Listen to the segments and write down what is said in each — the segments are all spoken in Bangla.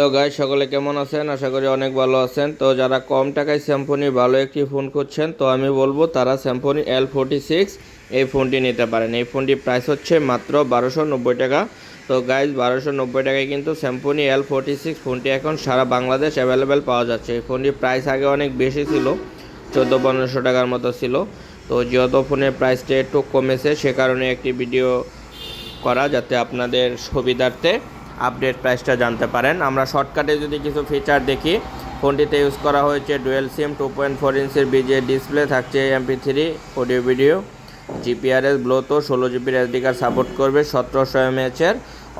হ্যালো সকলে কেমন আছেন? আশা করি অনেক ভালো আছেন। তো যারা কম টাকায় স্যাম্পনি ভালো একটি ফোন করছেন তো আমি বলব তারা স্যাম্পনি এল ফোর্টি সিক্স এই ফোনটি নিতে পারেন। এই ফোনটির প্রাইস হচ্ছে মাত্র বারোশো নব্বই টাকা। তো গাইজ বারোশো নব্বই টাকায় কিন্তু স্যাম্পনি এল ফোর্টি সিক্স ফোনটি এখন সারা বাংলাদেশ অ্যাভেলেবেল পাওয়া যাচ্ছে। এই ফোনটির প্রাইস আগে অনেক বেশি ছিল, চোদ্দ পনেরোশো টাকার মতো ছিল। তো যেহেতু ফোনের প্রাইসটা একটু কমেছে, সে কারণে একটি ভিডিও করা যাতে আপনাদের সুবিধার্থে আপডেট প্রাইসটা জানতে পারেন। আমরা শর্টকাটে যদি কিছু ফিচার দেখি, ফোনটিতে ইউজ করা হয়েছে dual SIM two point four ইঞ্চের বিজে ডিসপ্লে থাকছে MP three audio video GPRS bluetooth ষোলো জিবির এসডি কার্ড সাপোর্ট করবে, সতেরোশো এমএচের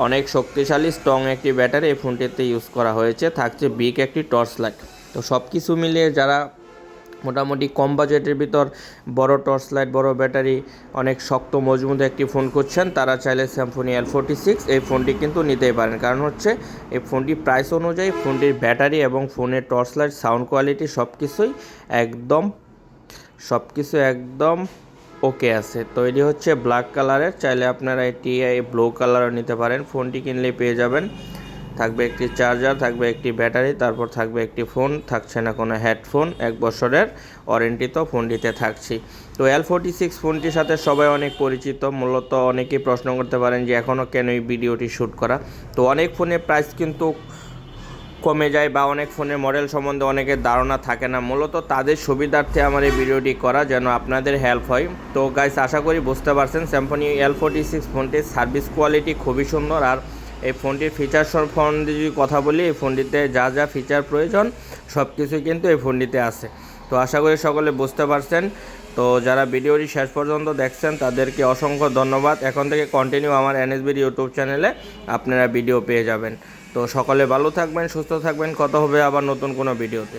অনেক শক্তিশালী স্ট্রং একটি ব্যাটারি এই ফোনটিতে ইউজ করা হয়েছে। থাকছে বিগ একটি টর্চ লাইট তো সব কিছু মিলিয়ে যারা মোটামুটি কম বাজেটের ভিতর বড় টর্চ লাইট, বড় ব্যাটারি, অনেক শক্ত মজবুত একটি ফোন করছেন তারা চাইলে স্যামসনি এল ফোর্টি সিক্স এই ফোনটি কিন্তু নিতেই পারেন। কারণ হচ্ছে এই ফোনটি প্রাইস অনুযায়ী ফোনটির ব্যাটারি এবং ফোনের টর্চ লাইট সাউন্ড কোয়ালিটি সব কিছুই একদম সব কিছু একদম ওকে আছে। তো এটি হচ্ছে ব্ল্যাক কালারের চাইলে আপনারা এটি ব্লু কালারও নিতে পারেন। ফোনটি কিনলেই পেয়ে যাবেন। থাকবে একটি চার্জার, থাকবে একটি ব্যাটারি, তারপর থাকবে একটি ফোন, থাকছে না কোনো হেডফোন, এক বছরের ওয়ারেন্টি তো ফোনটিতে থাকছি তো এল ফোর্টি সিক্স ফোনটির সাথে সবাই অনেক পরিচিত, মূলত অনেকেই প্রশ্ন করতে পারেন যে এখনও কেন এই ভিডিওটি শ্যুট করা? তো অনেক ফোনের প্রাইস কিন্তু কমে যায় বা অনেক ফোনের মডেল সম্বন্ধে অনেকের ধারণা থাকে না। মূলত তাদের সুবিধার্থে আমার এই ভিডিওটি করা যেন আপনাদের হেল্প হয়। তো গাইস আশা করি বুঝতে পারছেন স্যামসনি এল ফোর্টি সিক্স ফোনটির সার্ভিস কোয়ালিটি খুবই সুন্দর আর এই ফোনটির ফিচার ফোন যদি কথা বলি, এই ফোনটিতে যা যা ফিচার প্রয়োজন, সব কিছুই কিন্তু এই ফোনটিতে আছে। তো আশা করি সকলে বুঝতে পারছেন। তো যারা ভিডিওটি শেষ পর্যন্ত দেখছেন, তাদেরকে অসংখ্য ধন্যবাদ। এখন থেকে কন্টিনিউ আমার এনএসবির ইউটিউব চ্যানেলে আপনারা ভিডিও পেয়ে যাবেন। তো সকলে ভালো থাকবেন, সুস্থ থাকবেন। কত হবে আবার নতুন কোনো ভিডিওতে